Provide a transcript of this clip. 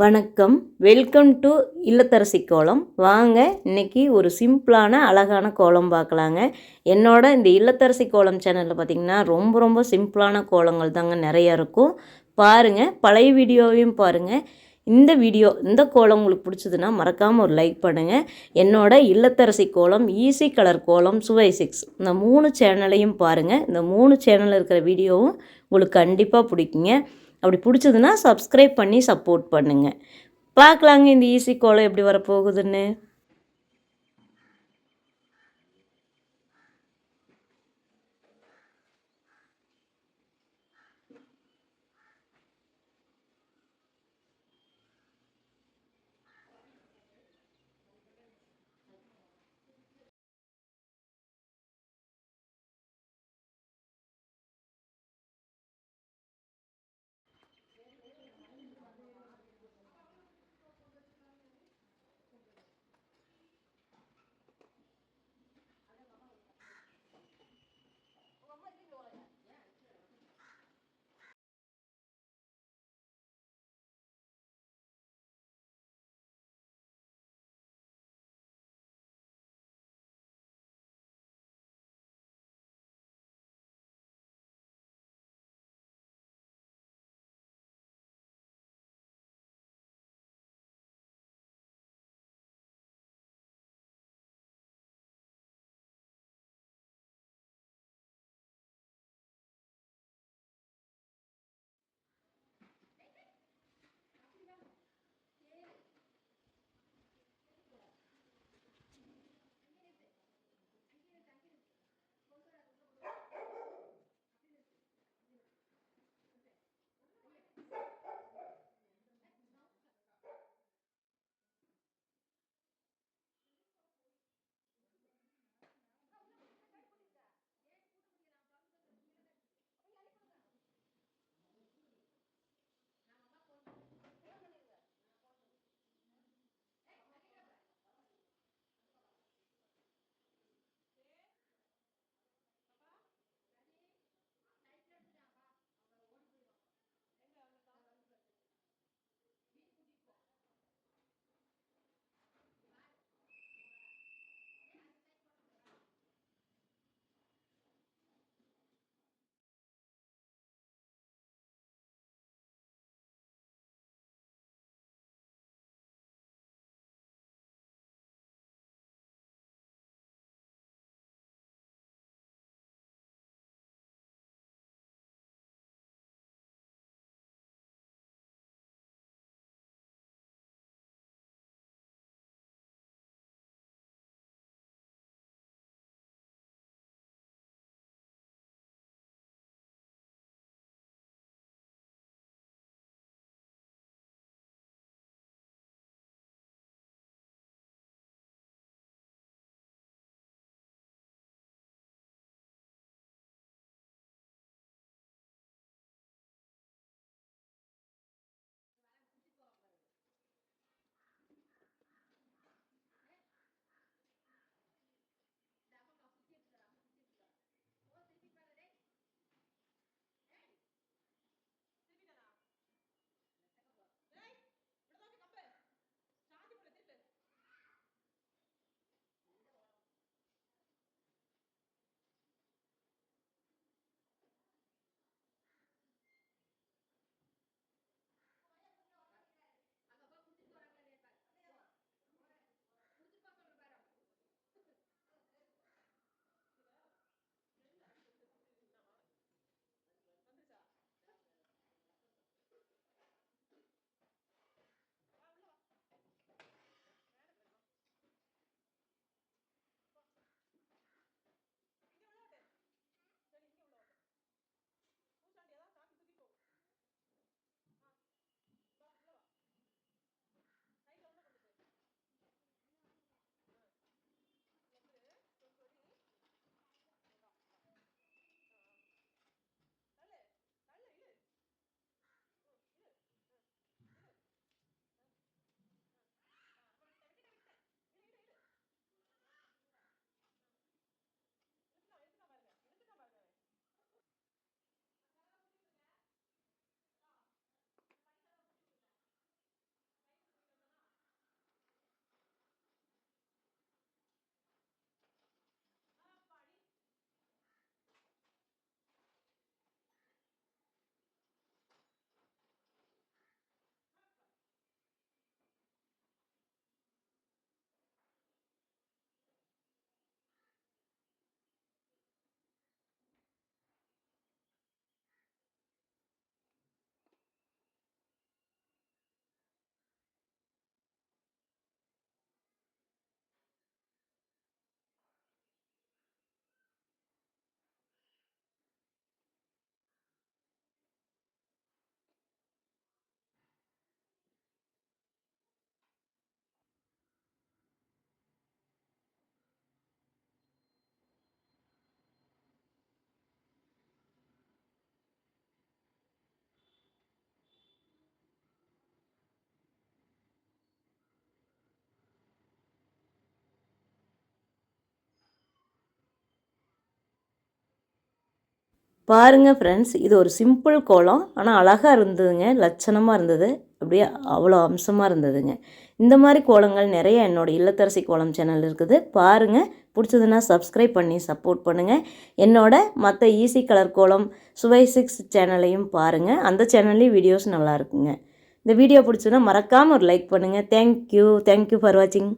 வணக்கம். Welcome to இல்லத்தரசி கோலம். வாங்க இன்னைக்கு ஒரு சிம்பிளான அழகான கோலம் பார்க்கலாங்க. என்னோட இந்த இல்லத்தரசி கோலம் சேனலில் பார்த்திங்கன்னா ரொம்ப ரொம்ப சிம்பிளான கோலங்கள் தாங்க நிறையா இருக்கும். பாருங்கள் பழைய வீடியோவையும் பாருங்கள் இந்த வீடியோ இந்த கோலம் உங்களுக்கு பிடிச்சதுன்னா மறக்காமல் ஒரு லைக் பண்ணுங்கள் என்னோட இல்லத்தரசி கோலம் ஈஸி கலர் கோலம் சுவை சிக்ஸ் இந்த மூணு சேனலையும் பாருங்கள் இந்த மூணு சேனலில் இருக்கிற வீடியோவும் உங்களுக்கு கண்டிப்பாக பிடிக்குங்க. அப்படி பிடிச்சதுன்னா சப்ஸ்கிரைப் பண்ணி சப்போர்ட் பண்ணுங்கள் பார்க்கலாங்க இந்த ஈஸி கோலம் எப்படி வரப்போகுதுன்னு. பாருங்கள் ஃப்ரெண்ட்ஸ் இது ஒரு சிம்பிள் கோலம். ஆனால் அழகாக இருந்ததுங்க லட்சணமாக இருந்தது. அப்படியே அவ்வளோ அம்சமாக இருந்ததுங்க. இந்த மாதிரி கோலங்கள் நிறைய என்னோடய இல்லத்தரசி கோலம் சேனல் இருக்குது. பாருங்கள் பிடிச்சதுன்னா சப்ஸ்கிரைப் பண்ணி சப்போர்ட் பண்ணுங்கள் என்னோட மற்ற ஈஸி கலர் கோலம் சுவை சிக்ஸ் சேனலையும் பாருங்கள் அந்த சேனல்லையும் வீடியோஸ் நல்லா இருக்குங்க. இந்த வீடியோ பிடிச்சதுன்னா மறக்காமல் ஒரு லைக் பண்ணுங்கள் தேங்க்யூ தேங்க்யூ ஃபார் வாட்சிங்